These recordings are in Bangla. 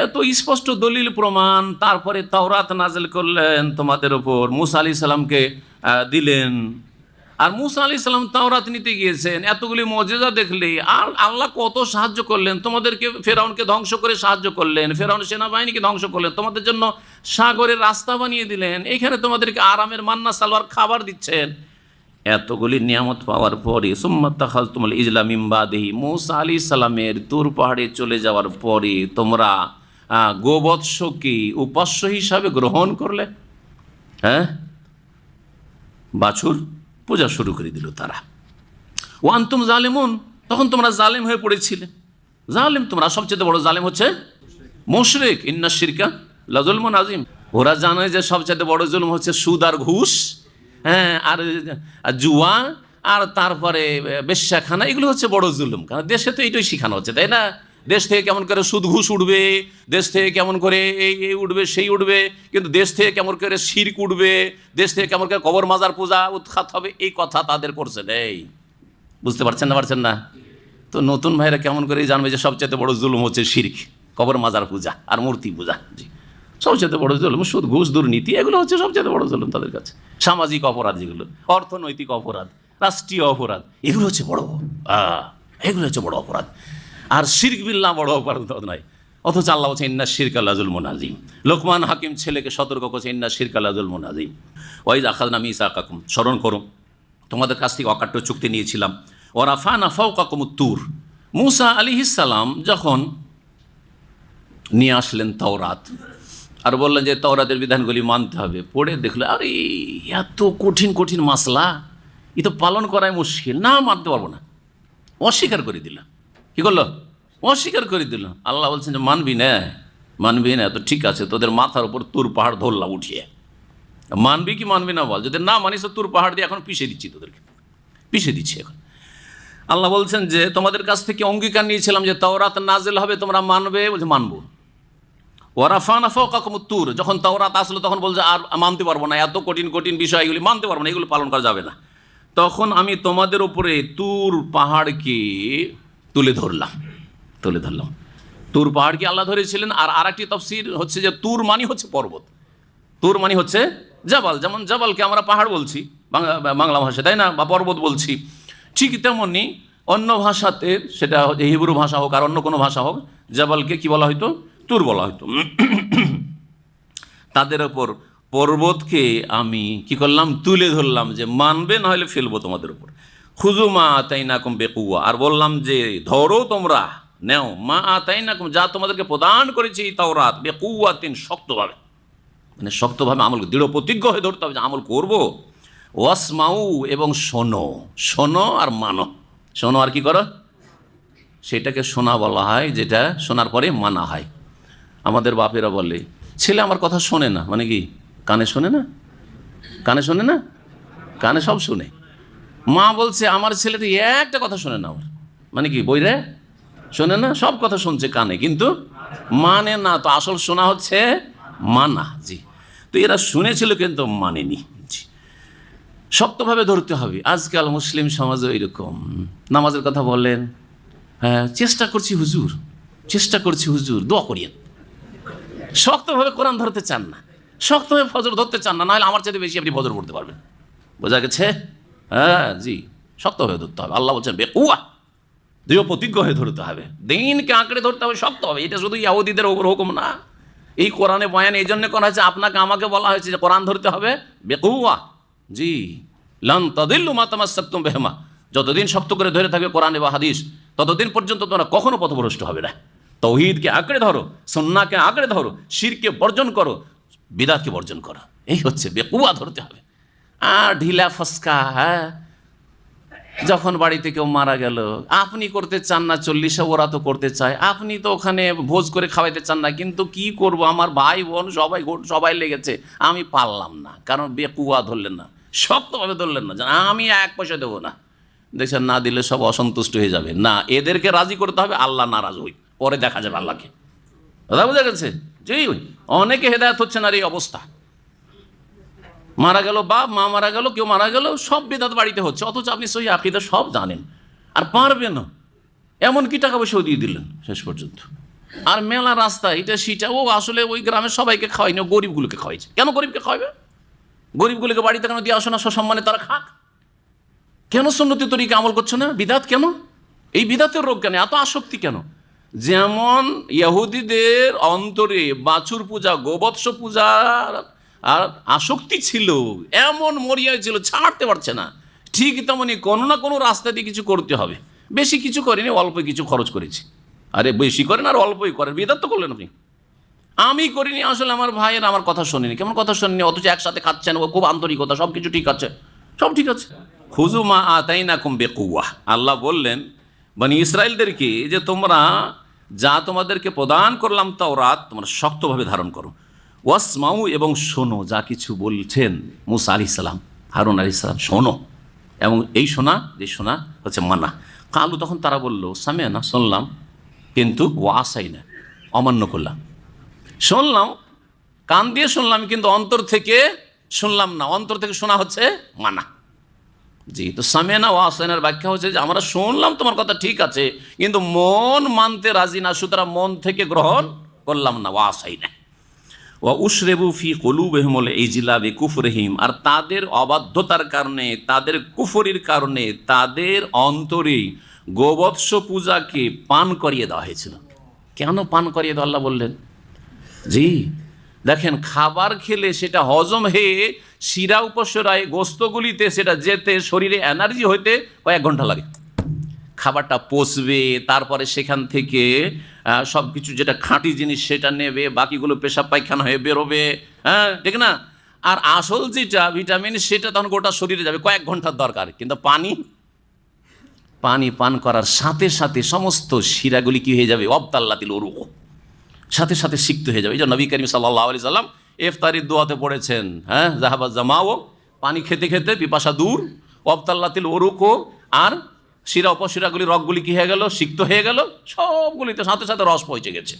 এত স্পষ্ট দলিল, প্রমাণ, তারপরে তাওরাত নাজেল করলেন তোমাদের ওপর মুসা আলি সাল্লামকে দিলেন। আর মুসা আলি সাল্লাম তাওরাত নিতে গিয়েছেন। এতগুলি মজেজা দেখলে, আর আল্লাহ কত সাহায্য করলেন? তোমাদেরকে, ফেরাউনকে ধ্বংস করে সাহায্য করলেন। ফেরাউন সেনাবাহিনীকে ধ্বংস করলেন। তোমাদের জন্য সাগরের রাস্তা বানিয়ে দিলেন। এখানে তোমাদেরকে আরামের মান্না, সালোয়ার, খাবার দিচ্ছেন। এতগুলি নিয়ামত পাওয়ার পরে সুম্মাত্তা খালতুমুল ইজলাম ইমবাদেহি মৌসা আলী সালামের তুর পাহাড়ে চলে যাওয়ার পরে তোমরা গোবৎসকে উপাস্য হিসাবে গ্রহণ করলে? হ্যাঁ? বাছুর পূজা শুরু করে দিল তারা। ওয়ান্তুম জালেমুন, তখন তোমরা জালেম হয়ে পড়েছিলে। জালেম তোমরা, সবচেয়ে বড় জালেম হচ্ছে মুশরিক। ইন্না শিরকা লাজুলমন আজিম ওরা জানে যে সবচেয়ে বড় জুলুম হচ্ছে সুদ আর ঘুষ হ্যাঁ আর জুয়া, আর তারপরে বেশ্যাখানা, এগুলো হচ্ছে বড় জুলুম। কারণ দেশে তো এইটাই শেখানো হচ্ছে, তাই না? দেশ থেকে কেমন করে সুদ ঘুষ উঠবে, দেশ থেকে কেমন করে এই এই উঠবে, সেই উঠবে, কিন্তু দেশ থেকে কেমন করে শির্ক উঠবে, দেশ থেকে কেমন করে কবর মাজার পূজা উৎখাত হবে, এই কথা তাদের করছে নেই বুঝতে পারছেন না পারছেন না? তো নতুন ভাইরা কেমন করে জানবে যে সবচেয়ে বড় জুলুম হচ্ছে শির্ক, কবর মাজার পূজা আর মূর্তি পূজা, জি। সবচেয়ে বড় জুলুম সুদ ঘুষ দুর্নীতি, এগুলো হচ্ছে সবচেয়ে বড় জুলুম তাদের কাছে। সামাজিক অপরাধ যেগুলো, অর্থনৈতিক অপরাধ, রাষ্ট্রীয় অপরাধ, এগুলো হচ্ছে বড় এগুলো হচ্ছে বড় অপরাধ। আর শির্ক বিল্লা বড় অপরাধ নয় অথচ আল্লাহ হচ্ছে ইন্না শিরক আল্লাহুল মোনাজিম। লোকমান হাকিম ছেলেকে সতর্ক করছে, ইন্না শিরক আল্লাহুল মোনাজিম। ওয়াইজ আখাদনা মিসা কাকুম স্মরণ করো, তোমাদের কাছ থেকে অকাট্য চুক্তি নিয়েছিলাম। ওরাফা নাফাও কাকুমুত্তুর মুসা আলী ইসালাম যখন নিয়ে আসলেন তাওরাত, আর বললেন যে, তাওরাতের বিধানগুলি মানতে হবে। পড়ে দেখল, আরে, এত কঠিন কঠিন মাসলা। এ তো পালন করাই মুশকিল, না মানতে পারব না। অস্বীকার করে দিলাম কি করল? অস্বীকার করে দিল। আল্লাহ বলছেন যে, মানবি না মানবি না, তো ঠিক আছে, তোদের মাথার উপর তুর পাহাড় ধরলাম উঠিয়ে। মানবি কি মানবি না বল? যদি না মানিস তুর পাহাড় দিয়ে এখন পিছিয়ে দিচ্ছি তোদেরকে। পিছিয়ে দিচ্ছি এখন। আল্লাহ বলছেন যে, তোমাদের কাছ থেকে অঙ্গীকার নিয়েছিলাম যে, তাওরাত নাজেল হবে, তোমরা মানবে? বলছে, মানবো। ফকাকুম তুর। যখন তাওরাত আসলো, তখন বলছে, আর মানতে পারব না, এত কঠিন কঠিন বিষয় এগুলি মানতে পারব না, এগুলো পালন করা যাবে না। তখন আমি তোমাদের উপরে তুর পাহাড়কে তুলে ধরলাম। তুলে ধরলাম। তুর পাহাড়কে আল্লাহ ধরেছিলেন আর আরেকটি তফসির হচ্ছে যে তুর মানি হচ্ছে পর্বত। তুর মানি হচ্ছে জাবাল, যেমন জাবালকে আমরা পাহাড় বলছি, বাংলা ভাষা তাই না? বা পর্বত বলছি। ঠিক তেমনি অন্য ভাষাতে সেটা হিব্রু ভাষা হোক আর অন্য কোনো ভাষা হোক, জাবালকে কি বলা হয়তো তুর বলা হয়তো তাদের ওপর পর্বতকে আমি কি করলাম? তুলে ধরলাম যে মানবে না হলে ফেলব তোমাদের উপর খুজুমা তাই না কম বেকুয়া। আর বললাম যে ধরো তোমরা নেও। মা তাই না যা তোমাদেরকে প্রদান করেছি তাও রাত বেকুয়া তিন শক্তভাবে। মানে শক্তভাবে আমল দৃঢ় প্রতিজ্ঞ হয়ে ধরতে হবে যে আমল করব। ওয়াসমাউ এবং শোনো। শোনো আর মানো। শোনো আর কি করো? সেটাকে শোনা বলা হয়, যেটা শোনার পরে মানা হয়। আমাদের বাপেরা বলে, ছেলে আমার কথা শোনে না। মানে কি? কানে শোনে না? কানে শোনে না? কানে সব শুনে। মা বলছে, আমার ছেলে তো একটা কথা শোনে না আমার। মানে কি বই রে শোনে না, সব কথা শুনছে কানে, কিন্তু মানে না। তো আসল শোনা হচ্ছে মানা, জি। তো এরা শুনেছিল কিন্তু মানেনি, জি। শক্তভাবে ধরতে হবে। আজকাল মুসলিম সমাজও এরকম। নামাজের কথা বলেন হ্যাঁ চেষ্টা করছি হুজুর, চেষ্টা করছি হুজুর, দোয়া করিয়েন। শক্তভাবে কোরআন ধরতে চান না। শক্তভাবে ফজর ধরতে চান না, নাহলে আমার চাইতে বেশি আপনি ফজর পড়তে পারবেন। বোঝা গেছে? হ্যাঁ জি, শক্তভাবে ধরতে হবে। আল্লাহ বলছেন, বেকুয়া। দৃঢ় প্রতিজ্ঞ হয়ে ধরতে হবে। দিনকে আঁকড়ে ধরতে হবে, শক্ত হবে। এটা শুধু ইয়াহুদিদের ওপর হুকুম না। এই কোরআনে বয়ান এই জন্য করা হয়েছে, আপনাকে আমাকে বলা হয়েছে যে কোরআন ধরতে হবে। বেকুয়া জি। লান তাদিল্লু মাতামাসাক্তুম বেহমা। যতদিন শক্ত করে ধরে থাকবে কোরআনে বা হাদিস, ততদিন পর্যন্ত তোমরা কখনো পথভ্রষ্ট হবে না। তৌহিদকে আঁকড়ে ধরো সন্নাকে আঁকড়ে ধরো, শিরকে বর্জন করো, বিদাতকে বর্জন করো। এই হচ্ছে বেকুয়া ধরতে হবে। আর ঢিলা ফসকা হ্যাঁ। যখন বাড়িতে কেউ মারা গেল, আপনি করতে চান না, চল্লিশে ওরা তো করতে চায়। আপনি তো ওখানে ভোজ করে খাওয়াইতে চান না, কিন্তু কি করব? আমার ভাই বোন সবাই সবাই লেগেছে। আমি পারলাম না, কারণ বেকুয়া ধরলেন না, শক্তভাবে ধরলেন না আমি এক পয়সা দেবো না। দেখছেন, না দিলে সব অসন্তুষ্ট হয়ে যাবে। না, এদেরকে রাজি করতে হবে, আল্লাহ নারাজ হই, পরে দেখা যাবে আল্লাহকে। কথা বোঝা গেছে? জি, অনেকে হেদায়ত হচ্ছে না এই অবস্থা। মারা গেল বাপ, মা মারা গেল, কেউ মারা গেল, সব বেদাত বাড়িতে হচ্ছে, অথচ আপনি সহি আকিদা সব জানেন। আর পারবেন না। এমন কি টাকা পয়সাও দিয়ে দিলেন শেষ পর্যন্ত? আর মেলা রাস্তা এটা সেটা, ও আসলে ওই গ্রামের সবাইকে খাওয়ায়নি, ও গরিবগুলোকে খাওয়াইছে। কেন গরিবকে খাওয়াবে? গরিবগুলোকে বাড়িতে কেন দিয়ে আসো না, সসম্মানে তারা খাক? কেন সুন্নতি তরিকে আমল করছ না? বিদাত কেন? এই বিদাতের রোগ কেন? এত আসক্তি কেন? যেমন ইহুদিদের অন্তরে বাছুর পূজা, গোবৎস পূজার আর আসক্তি ছিল, এমন মরিয়া ছিল, ছাড়তে পারছে না। ঠিক তেমনই কোনো না কোনো রাস্তা দিয়ে কিছু করতে হবে। বেশি কিছু করেনি অল্প কিছু খরচ করেছি। আরে বেশি করেন আর অল্পই করেন বিদাত তো করলেন আপনি। আমি করিনি, আসলে আমার ভাইয়ের আমার কথা শোনেনি। কেমন কথা শোনেনি? অথচ একসাথে খাচ্ছেন, ও খুব আন্তরিকতা, সব কিছু ঠিক আছে। সব ঠিক আছে। খুজু মা আতাই না কম বেকুয়া আল্লাহ বললেন মানে ইসরায়েলদেরকে যে তোমরা যা তোমাদেরকে প্রদান করলাম তাও রাত তোমরা শক্তভাবে ধারণ করো। ওয়াসমাউ এবং শোনো, যা কিছু বলছেন মুসা আলি সালাম, হারুন আলি সালাম, শোনো। এবং এই শোনা যে শোনা হচ্ছে মানা। কালু তখন তারা বলল, সামিয়া না, শুনলাম। কিন্তু ও আসাই না অমান্য করলাম। শুনলাম, কান দিয়ে শুনলাম, কিন্তু অন্তর থেকে শুনলাম না। অন্তর থেকে শোনা হচ্ছে মানা। জি, তো সামেনা ও আসেনের ব্যাখ্যা হচ্ছে যে, আমরা শুনলাম তোমার কথা ঠিক আছে, কিন্তু মন মানতে রাজি না, সুতরাং মন থেকে গ্রহণ করলাম না ও আসাই না ও উশরেবু ফি কলু বেহমল ইজিলাবে কুফরহিম। আর তাদের অবাধ্যতার কারণে, তাদের কুফরির কারণে, তাদের অন্তরে গোবৎস পূজাকে পান করিয়ে দেওয়া হয়েছিল। কেন পান করিয়ে দেওয়া আল্লাহ বললেন? জি, দেখেন, খাবার খেলে সেটা হজম হয়ে শিরা উপসরায় গোস্তগুলিতে সেটা যেতে, শরীরে এনার্জি হইতে কয়েক ঘণ্টা লাগে। খাবারটা পচবে, তারপরে সেখান থেকে সব কিছু যেটা খাঁটি জিনিস সেটা নেবে, বাকিগুলো পেশাব পায়খানা হয়ে বেরোবে হ্যাঁ ঠিক না? আর আসল যেটা ভিটামিন, সেটা তখন গোটা শরীরে যাবে, কয়েক ঘণ্টার দরকার। কিন্তু পানি পানি পান করার সাথে সাথে সমস্ত শিরাগুলি কি হয়ে যাবে? অবতাল্লাতিল ওরুক সাথে সাথে সিক্ত হয়ে যাবে। এই যে নবী করিম সাল্লাহ আলি সাল্লাম এফতারির দোয়াতে পড়েছেন হ্যাঁ জাহাবাজ জামাও, পানি খেতে খেতে পিপাসা দূর অবতাল্লাতিল ওরুকো আর শিরা উপশিরাগুলি, রগগুলি কী হয়ে গেল? সিক্ত হয়ে গেল। সবগুলিতে সাথে সাথে রস পৌঁছে গেছে।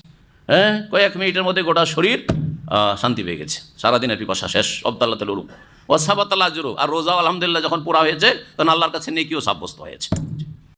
হ্যাঁ? কয়েক মিনিটের মধ্যে গোটা শরীর শান্তি পেয়ে গেছে। সারাদিনের পিপাসা শেষ অবতাল্লাতিল ও ওসাবাতাল্লাহ জুরু আর রোজা আলহামদুলিল্লাহ যখন পুরা হয়েছে, তখন আল্লাহর কাছে নেকিও সাব্যস্ত হয়েছে।